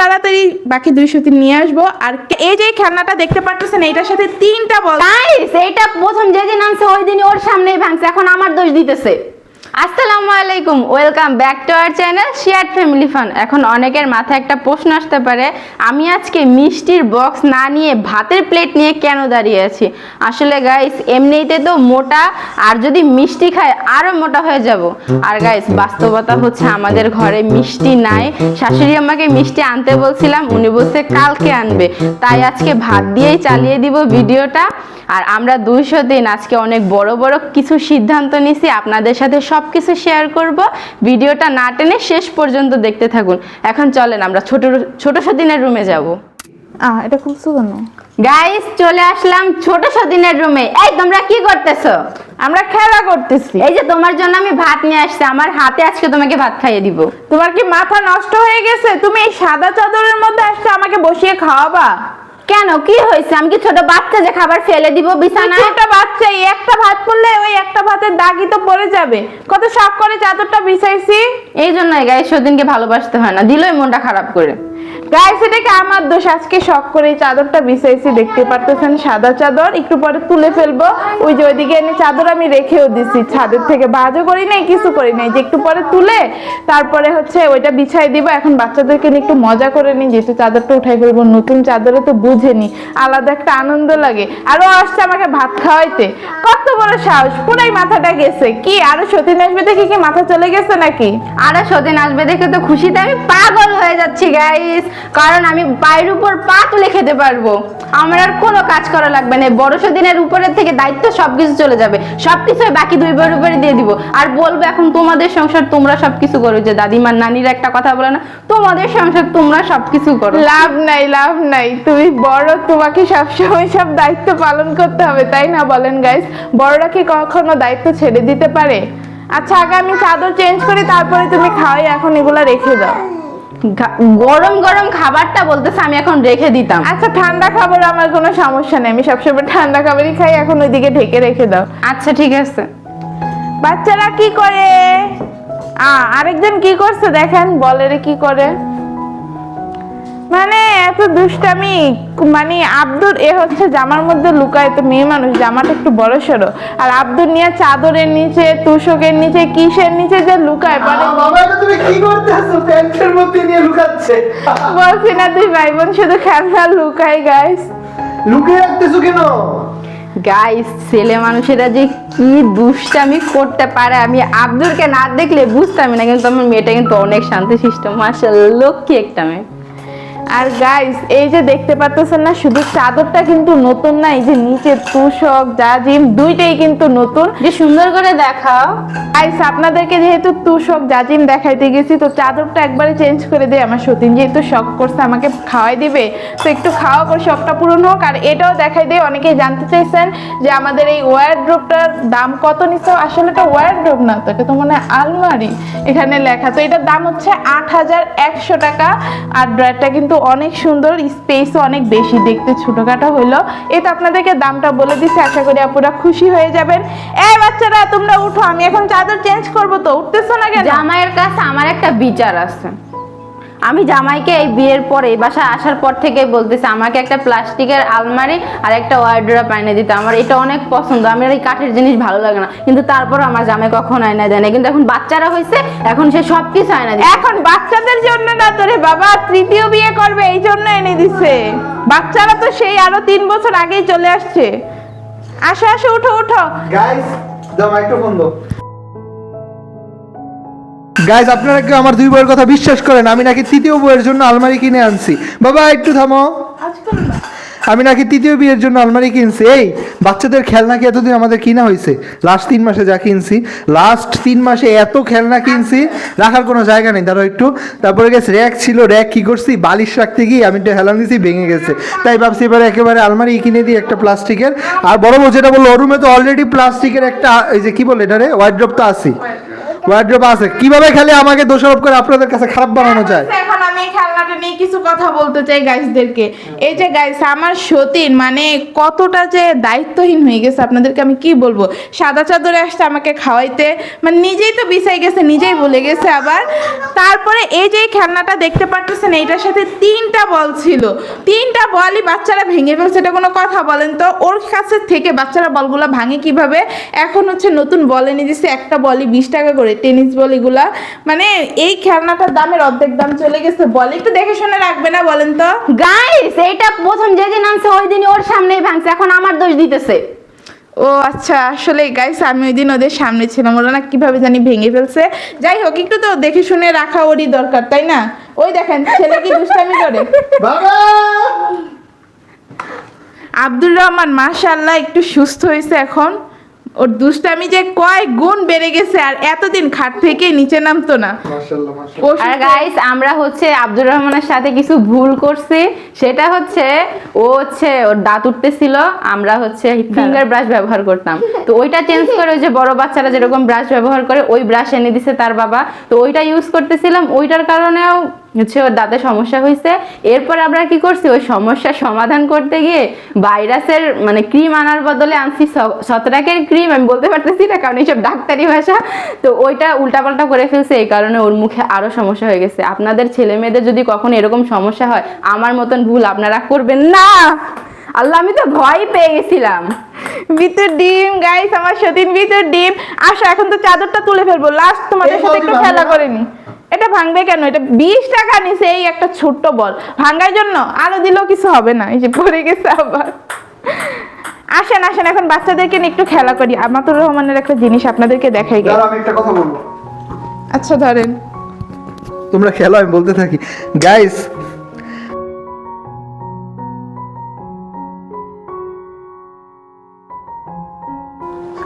তাড়াতাড়ি বাকি দুইশো তিন নিয়ে আসব। আর এই যে খেলনাটা দেখতে পাচ্ছেন এইটার সাথে তিনটা বল এইটা প্রথম যেদিন আনছে ওই দিনই ওর সামনেই ভাঙছে, এখন আমার দোষ দিতেছে। আসসালামু আলাইকুম, welcome back to our channel share family fun. এখন অনেকের মাথায় একটা প্রশ্ন আসতে পারে, আমি আজকে মিষ্টির বক্স না নিয়ে ভাতের প্লেট নিয়ে কেন দাঁড়িয়ে আছি? আসলে গাইস এমনিতে তো মোটা, আর যদি মিষ্টি খায় আরও মোটা হয়ে যাব। আর গাইস বাস্তবতা হচ্ছে আমাদের ঘরে মিষ্টি নাই। শাশুড়ি আমাকে মিষ্টি আনতে বলছিলাম, উনি বলছে কালকে আনবে। তাই আজকে ভাত দিয়েই চালিয়ে দিব ভিডিওটা। আর আমরা দুইশো দিন আজকে অনেক বড় বড় কিছু সিদ্ধান্ত নিছি আপনাদের সাথে সব কিছু শেয়ার করব। ভিডিওটা না টেনে শেষ পর্যন্ত দেখতে থাকুন। এখন চলেন আমরা ছোট ছোট সদিনের রুমে যাব। এটা খুব সুগন্ধ গাইস চলে আসলাম ছোট সদিনের রুমে এই তোমরা কি করতেছো? আমরা খেলা করতেছি। এই যে তোমার জন্য আমি ভাত নিয়ে আসছি। আমার হাতে আজকে তোমাকে ভাত খাইয়ে দিব। তোমার কি মাথা নষ্ট হয়ে গেছে? তুমি এই সাদা চাদরের মধ্যে আসছো আমাকে বসিয়ে খাওয়াবা? কেন? কি হয়েছে? আমি কি ছোট বাচ্চা যে খাবার ফেলে দিব বিছানায়? ছোট বাচ্চা এই একটা ভাত পড়লে ওই একটা ভাতের দাগই তো পড়ে যাবে। কত শখ করে চাদরটা বিছাইছি। এই জন্যই গায়ে সেদিনকে ভালোবাসতে হয় না। দিলই মনটা খারাপ করে। গাইস এটা কি আমার দোষ? আজকে শখ করে চাদরটা বিছাইছি, দেখতে পারতেছেন, সাদা চাদর। একটু পরে তুলে ফেলব। ওই যে ওইদিকে এনে চাদর আমি রেখেও দিছি, ছাদের থেকে বাজও করি নাই, কিছু করি নাই। যে একটু পরে তুলে, তারপরে হচ্ছে ওইটা বিছাই দিব। এখন বাচ্চাদেরকে নিয়ে একটু মজা করে নি যেহেতু চাদরটা উঠাই ফেলব। নতুন চাদরে তো বুঝেনি, আলাদা একটা আনন্দ লাগে। আরও আসছে আমাকে ভাত খাওয়াইতে। কত বড় সাহস, পুরাই মাথাটা গেছে। কি, আরও সতীন আসবে দেখে কি মাথা চলে গেছে নাকি? আরে সতীন আসবে দেখে তো খুশিতে আমি পাগল হয়ে যাচ্ছি গাইস কারণ আমি পায়ের উপর পা তুলে খেতে পারব। আমার আর কোনো কাজ করা লাগবে না। বড় সদিনের উপরের থেকে দায়িত্ব সবকিছু চলে যাবে। সবকিছু ওই বাকি দুই বইয়ের উপরে দিয়ে দিব। আর বলব এখন তোমাদের সংসার তোমরা সবকিছু করো। যে দাদিমার নানির একটা কথা বলে না, তোমাদের সংসার তোমরা সবকিছু করো। লাভ নাই লাভ নাই। তুমি বড়, তোমাকে সবসময় সব দায়িত্ব পালন করতে হবে, তাই না বলেন গাইস বড়রা কি কখনো দায়িত্ব ছেড়ে দিতে পারে? আচ্ছা আগে আমি চাদর চেঞ্জ করি তারপরে তুমি খাওয়াই, এখন এগুলা রেখে দাও। গরম গরম খাবারটা বলতেছে আমি এখন রেখে দিতাম। আচ্ছা ঠান্ডা খাবার আমার কোনো সমস্যা নেই। আমি সবসময় ঠান্ডা খাবারই খাই এখন ওইদিকে ঢেকে রেখে দাও। আচ্ছা ঠিক আছে। বাচ্চারা কি করে? আরেকজন কি করছে দেখেন বলেরে কি করে? মানে এত দুষ্টামি মানে আব্দুর এ হচ্ছে জামার মধ্যে লুকায় তো মেয়ে মানুষ জামাটা একটু বড় সড়ো। আর আব্দুর নিয়ে চাদরের নিচে তুষকের নিচে কিসের নিচে যে লুকায়? পরে আহ, বাবা এটা তুমি কি করতেছো? প্যান্টের মধ্যে নিয়ে লুকাচ্ছে। বলছি না তুই ভাই বোন শুধু খেলনা লুকাই গাইস লুকিয়ে রাখতেছো কেন? গাইস ছেলে মানুষেরা যে কি দুষ্টামি করতে পারে? আমি আব্দুলকে না দেখলে বুঝতামই না কিন্তু আমার মেয়েটা কিন্তু অনেক শান্তশিষ্ট। মার্শাল্লাহ লক্ষ্মী একটা মেয়ে। আর গাইস এই যে দেখতে পাচ্ছেন না, শুধু চাদরটা কিন্তু নতুন না, এই যে নিচে তুষক, জাজিম, দুইটাই কিন্তু নতুন। যে সুন্দর করে দেখাও। গাইস আপনাদেরকে যেহেতু তুষক, জাজিম দেখাইতে গেছি, তো চাদরটা একবারে চেঞ্জ করে দেয় আমার সতীন। যেহেতু শখ করছে, আমাকে খাওয়াই দিবে, তো একটু খাওয়া করে শখটা পূরণ হোক। আর এটাও দেখাই দেয় অনেকেই জানতে চাইছেন যে আমাদের এই ওয়ারড্রোপটার দাম কত নিচ্ছে আসলে এটা ওয়ারড্রোপ না, তো এটা তো মনে হয় আলমারি এখানে লেখা। তো এটার দাম হচ্ছে আট হাজার একশো টাকা, আর ড্রয়ারটা কিন্তু অনেক সুন্দর স্পেসও অনেক বেশি। দেখতে ছোটখাটো হইল এ তো আপনাদেরকে দামটা বলে দিচ্ছি, আশা করি আপুরা খুশি হয়ে যাবেন। এই বাচ্চারা, তোমরা উঠো। আমি এখন চাদর চেঞ্জ করব তো। উঠতেছো না কেন? জামাইয়ের কাছে আমার একটা বিচার আছে। আমি জামাইকে এই বিয়ের পরে এই বাসায় আসার পর থেকেই বলতেছি আমাকে একটা প্লাস্টিকের আলমারি আর একটা ওয়ার্ড্রপ আইনে দিতে। আমার এটা অনেক পছন্দ। আমার এই কাঠের জিনিস ভালো লাগে না। কিন্তু তারপর আমার জামাই কখন আয়না দেয় না। কিন্তু এখন বাচ্চারা হয়েছে এখন সে সব কিছু আয়না দেয় এখন বাচ্চাদের জন্য না তোরে বাবা? তৃতীয় বিয়ে করবে এই জন্য এনে দিছে। বাচ্চারা তো সেই আরও তিন বছর আগেই চলে আসছে। আসো আসো উঠো উঠো। গাইস দাও মাইক্রোফোন দাও গাইস আপনারা কেউ আমার দুই বইয়ের কথা বিশ্বাস করেন? আমি নাকি তৃতীয় বইয়ের জন্য আলমারি কিনে আনছি। বাবা, একটু থামো। আমি নাকি তৃতীয় বিয়ের জন্য আলমারি কিনছি। এই, বাচ্চাদের খেলনা কি এতদিন আমাদের কিনা হয়েছে? লাস্ট তিন মাসে যা কিনছি। লাস্ট তিন মাসে এত খেলনা কিনছি। রাখার কোনো জায়গা নেই। তারও একটু। তারপরে গেছে, র্যাক ছিল, র্যাক কি করছি? বালিশ রাখতে গিয়ে আমি একটা হেলান দিছি, ভেঙে গেছে। তাই ভাবছি এবারে একেবারে আলমারি কিনে দিই একটা প্লাস্টিকের। আর বড় বউ যেটা বলল, ওর রুমে তো অলরেডি প্লাস্টিকের একটা, এই যে কি বলে এটা রে ওয়াইড্রপ তো আছে ওয়াইড্রপ আছে। কীভাবে খেলে আমাকে দোষারোপ করে আপনাদের কাছে খারাপ বানানো যায়? আমি খেলনাটা নিয়ে কিছু কথা বলতে চাই গাইসদেরকে। এই যে গাইস, আমার সতীন মানে কতটা যে দায়িত্বহীন হয়ে গেছে, আপনাদেরকে আমি কি বলব? সাদা চাদরে আসছে আমাকে খাওয়াইতে মানে নিজেই তো বিছাই গেছে, নিজেই বলে গেছে আবার। তারপরে এই যে খেলনাটা দেখতে পাচ্ছেন এইটার সাথে তিনটা বল ছিল। তিনটা বলই বাচ্চারা ভেঙে ফেলছে, এটা কোনো কথা বলেন তো? ওর কাছে থেকে বাচ্চারা বলগুলো ভাঙে কীভাবে? এখন হচ্ছে নতুন বল এনে দিচ্ছে একটা বলই বিশ টাকা করে, টেনিস বল এগুলা। মানে এই খেলনাটার দামের অর্ধেক দাম চলে গেছে বল একটু দেখে শুনে রাখবে না বলেন তো? গাইস এইটা প্রথম যেদিন আনছে ওই দিনই ওর সামনেই ভাঙছে এখন আমার দোষ দিতেছে। ও আচ্ছা আসলে গাইস আমি ওই দিন ওদের সামনে ছিলাম ওরা না কীভাবে জানি ভেঙে ফেলছে। যাই হোক একটু তো দেখে শুনে রাখা ওরই দরকার তাই না? ওই দেখেন ছেলে কি দুষ্টামি করে? বাবা! আব্দুর রহমান মাশাল্লাহ একটু সুস্থ হয়েছে এখন। ওর দুষ্টামি যে কয় গুণ বেড়ে গেছে আর এতদিন খাট থেকে নিচে নামতো না। আর গাইস আমরা হচ্ছে আব্দুর রহমানের সাথে কিছু ভুল করছি। সেটা হচ্ছে ও হচ্ছে ওর দাঁত উঠতেছিল আমরা হচ্ছে ফিঙ্গার ব্রাশ ব্যবহার করতাম। তো ওইটা চেঞ্জ করে ওই যে বড় বাচ্চারা যেরকম ব্রাশ ব্যবহার করে ওই ব্রাশ এনে দিছে তার বাবা। তো ওইটা ইউজ করতেছিলাম ওইটার কারণেও হচ্ছে ওর দাঁতে সমস্যা হয়েছে। এরপর আমরা কি করছি? ওই সমস্যার সমাধান করতে গিয়ে ভাইরাসের মানে ক্রিম আনার বদলে আনছি স- শতরাকের ক্রিম আমি বলতে পারতেছি না কারণ এইসব ডাক্তারি ভাষা। তো ওইটা উল্টাপাল্টা করে ফেলছে এই কারণে ওর মুখে আরও সমস্যা হয়ে গেছে। আপনাদের ছেলে মেয়েদের যদি কখনো এরকম সমস্যা হয় আমার মতন ভুল আপনারা করবেন না। আল্লাহ আমি তো ভয় পেয়ে গেছিলাম। ভিতর ডিম গাইস আমার সতীন ভিতর ডিম। আসো এখন তো চাদরটা তুলে ফেলব। লাস্ট তোমাদের সাথে একটু খেলা না? এটা ভাঙবে কেন? এটা বিশ টাকা নিছে এই একটা ছোট্ট বল। ভাঙার জন্য আরও দিলেও কিছু হবে না এই যে পড়ে গেছে আবার। আসেন আসেন এখন বাচ্চাদেরকে নিয়ে একটু খেলা করি। আমাতুর রহমানের একটা জিনিস আপনাদেরকে দেখাই গেল। আমি একটা কথা বলব। আচ্ছা ধরেন। তোমরা খেলো আমি বলতে থাকি। গাইস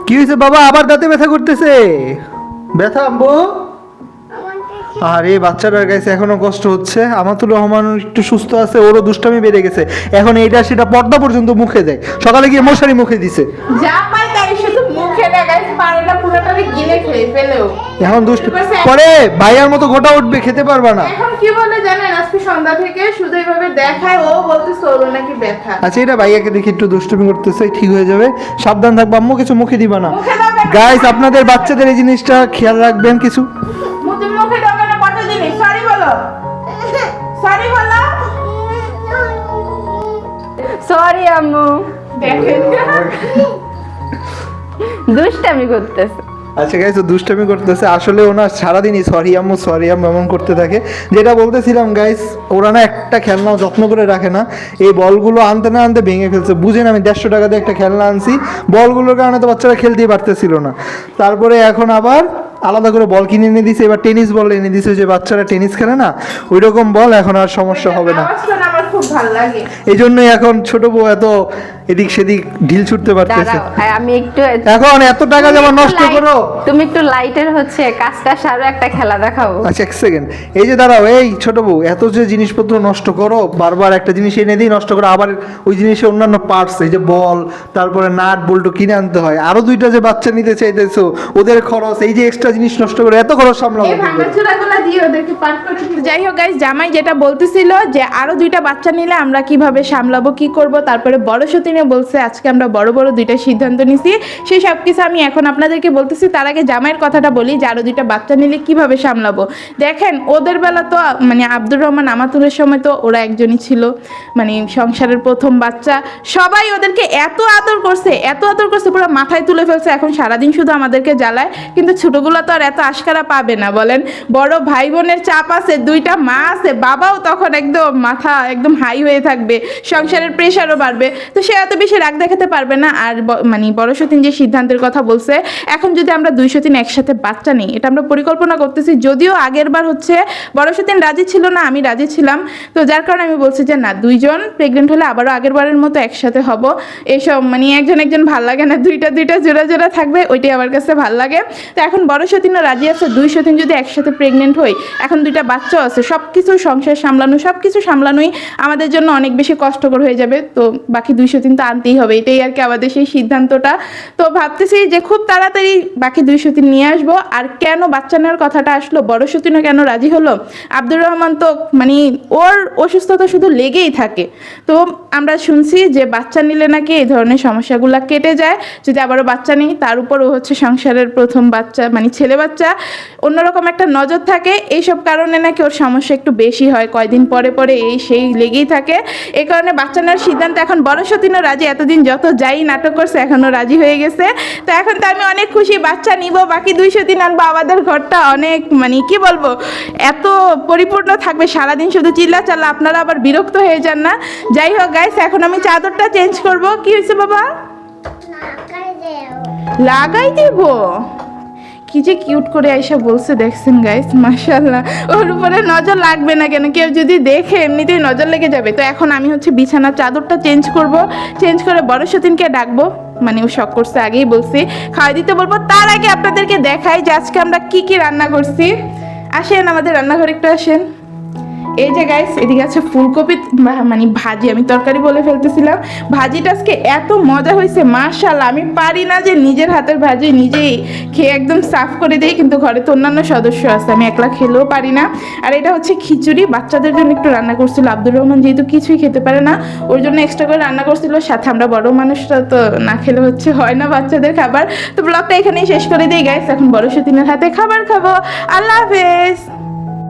কি হয়েছে বাবা? আবার দাঁতে ব্যথা করতেছে। ব্যথা আম্বু আরে বাচ্চাটার কাছে এখনও কষ্ট হচ্ছে। আমাতুর রহমান একটু সুস্থ আছে ওরও দুষ্টামি বেড়ে গেছে। এখন এইটা সেটা পর্দা পর্যন্ত মুখে দেয়। সকালে গিয়ে মশারি মুখে দিছে। যা পাই তাই শুধু মুখে না গাইস পারে না পুরোটাকে গিলে খেয়ে ফেলেও। এখন দুষ্ট পরে ভাইয়ার মতো গোটা উঠবে খেতে পারবে না। এখন কি বলে জানেন আজকে সন্ধ্যা থেকে শুধু এইভাবে দেখায় ও বলতেছে ওর নাকি ব্যথা। আচ্ছা এটা ভাইয়াকে দেখি একটু দুষ্টুমি করতেছে ঠিক হয়ে যাবে। সাবধান থাকব আম্মু কিছু মুখে দিবা না? গাইস আপনাদের বাচ্চাদের এই জিনিসটা খেয়াল রাখবেন কিছু। সরি বলো সরি আম্মু দেখেন। দুষ্টামি করতেছে। আচ্ছা গাইস ও দুষ্টামি করতেছে। আসলে ওনার সারাদিনই সরি আম্মু সরি আম্মু এমন করতে থাকে। যেটা বলতেছিলাম গাইস ওরা না একটা খেলনাও যত্ন করে রাখে না। এই বলগুলো আনতে না আনতে ভেঙে ফেলছে। বুঝেন আমি দেড়শো টাকা দিয়ে একটা খেলনা আনছি। বলগুলোর কারণে তো বাচ্চারা খেলতেই পারতেছিল না। তারপরে এখন আবার আলাদা করে বল কিনে এনে দিছে এবার টেনিস বল এনে দিছে যে বাচ্চারা টেনিস খেলে না ওই রকম বল এখন আর সমস্যা হবে না। এই জন্যই এখন ছোট বউ এত এদিক সেদিক ঢিল ছুটতে পারতেছে। আমি একটু এখন এত টাকা যেমন নষ্ট করো। তুমি একটু লাইটের হচ্ছে কাজটা সারো একটা খেলা দেখাবো। আচ্ছা এক সেকেন্ড এই যে দাঁড়াও এই ছোট বউ এত যে জিনিসপত্র নষ্ট করো বারবার একটা জিনিস এনে দিই নষ্ট করো আবার ওই জিনিসের অন্যান্য পার্টস এই যে বল তারপরে নাট বল্টু কিনে আনতে হয়। আরও দুইটা যে বাচ্চা নিতে চাইতেছো ওদের খরচ এই যে এক্সট্রা জিনিস নষ্ট করে এত খরচ সামলাবো দিয়ে ওদেরকে পার করে যাই হোক গাইস জামাই যেটা বলতেছিল যে আরও দুইটা বাচ্চা নিলে আমরা কীভাবে সামলাবো কি করব তারপরে বড় সতীনে বলছে, আজকে আমরা বড় বড় দুইটা সিদ্ধান্ত নিছি। সেই সব কিছু আমি এখন আপনাদেরকে বলতেছি। তার আগে জামাইয়ের কথাটা বলি যে, আরও দুইটা বাচ্চা নিলে কীভাবে সামলাবো? দেখেন, ওদের বেলা তো মানে আব্দুর রহমান আমাতুরের সময় তো ওরা একজনই ছিল। মানে সংসারের প্রথম বাচ্চা। সবাই ওদেরকে এত আদর করছে, এত আদর করছে, পুরো মাথায় তুলে ফেলছে। এখন সারাদিন শুধু আমাদেরকে জ্বালায়। কিন্তু ছোটগুলো তো আর এত আশকারা পাবে না, বলেন। বড় ভাই বোনের চাপ আছে, দুইটা মা আছে, বাবাও তখন একদম মাথা একদম হাই হয়ে থাকবে। সংসারের প্রেশারও বাড়বে। তো সে এত বেশি রাগ দেখাতে পারবে না। আর মানে বড় সতীন যে সিদ্ধান্তের কথা বলছে, এখন যদি আমরা দুই সতীন একসাথে বাচ্চা নিই, এটা আমরা পরিকল্পনা করতেছি। যদিও আগের বার হচ্ছে, বড় সতীন রাজি ছিল না, আমি রাজি ছিলাম। তো যার কারণে আমি বলছি যে, না, দুইজন প্রেগনেন্ট হলে আবারও আগের বারের মতো একসাথে হব। এইসব মানে একজন একজন ভালো লাগে না, দুইটা দুইটা জোড়া জোড়া থাকবে, ওইটাই আমার কাছে ভালো লাগে। তো এখন বড় সতীনও রাজি আছে, দুই সতীন যদি একসাথে প্রেগনেন্ট হই, এখন দুইটা বাচ্চাও আছে সব কিছু সংসার সামলানো সব কিছু সামলানোই আমাদের জন্য অনেক বেশি কষ্টকর হয়ে যাবে। তো বাকি দুই সতীন কিন্তু আনতেই হবে, এটাই আর কি আমাদের সেই সিদ্ধান্তটা। তো ভাবতেছি যে খুব তাড়াতাড়ি বাকি দুই সতীন নিয়ে আসব, আর কেন বাচ্চা নেওয়ার কথাটা আসলো, বড় সতীনও কেন রাজি হলো? আব্দুর রহমান তো মানে ওর অসুস্থতা শুধু লেগেই থাকে। তো আমরা শুনছি যে বাচ্চা নিলে নাকি এই ধরনের সমস্যাগুলো কেটে যায়, যদি আবারও বাচ্চা নেই, তার উপর ও হচ্ছে সংসারের প্রথম বাচ্চা মানে ছেলে বাচ্চা। অন্যরকম একটা নজর থাকে, এইসব কারণে নাকি ওর সমস্যা একটু বেশি হয়, কয়দিন পরে পরে এই সেই লেগেই থাকে। এই কারণে বাচ্চা নেওয়ার সিদ্ধান্ত এখন বড় সতীনও রাজি এতদিন যত যাই নাটক করছে এখনও রাজি হয়ে গেছে। তো এখন তো আমি অনেক খুশি বাচ্চা নিব বাকি দুইশো দিন আনব আমাদের ঘরটা অনেক মানে কি বলব এত পরিপূর্ণ থাকবে সারাদিন শুধু চিল্লা চাল্লা আপনারা আবার বিরক্ত হয়ে যান না। যাই হোক গাইস এখন আমি চাদরটা চেঞ্জ করব। কি হয়েছে বাবা? লাগাই দেব? কি যে কিউট করে আইসা বলছে দেখছেন গাইস মাশাল্লাহ ওর উপরে নজর লাগবে না কেন? কেউ যদি দেখে, এমনিতেই নজর লেগে যাবে। তো এখন আমি হচ্ছে বিছানার চাদরটা চেঞ্জ করব। চেঞ্জ করে বড় সতীনকে ডাকবো। মানে ও শখ করছে, আগেই বলছি। খাওয়াই দিতে বলব। তার আগে আপনাদেরকে দেখাই যে আজকে আমরা কি কি রান্না করছি। আসেন, আমাদের রান্নাঘরে একটু আসেন। এই যে গাইস এদিকে আছে ফুলকপি মানে ভাজি, আমি তরকারি বলে ফেলতেছিলাম। ভাজিটা আজকে এত মজা হয়েছে মাশাল্লাহ আমি পারি না যে নিজের হাতের ভাজি নিজেই খেয়ে একদম সাফ করে দিই, কিন্তু ঘরে তো অন্যান্য সদস্য আছে, আমি একলা খেলেও পারি না। আর এটা হচ্ছে খিচুড়ি, বাচ্চাদের জন্য একটু রান্না করছিল আব্দুর রহমান, যেহেতু কিছুই খেতে পারে না, ওর জন্য এক্সট্রা করে রান্না করছিল। সাথে আমরা বড় মানুষরা তো না খেলে হচ্ছে, হয় না বাচ্চাদের খাবার। তো ব্লগটা এখানেই শেষ করে দিই গাইস এখন বড় সতীনের হাতে খাবার খাব। আল্লাহ হাফেজ।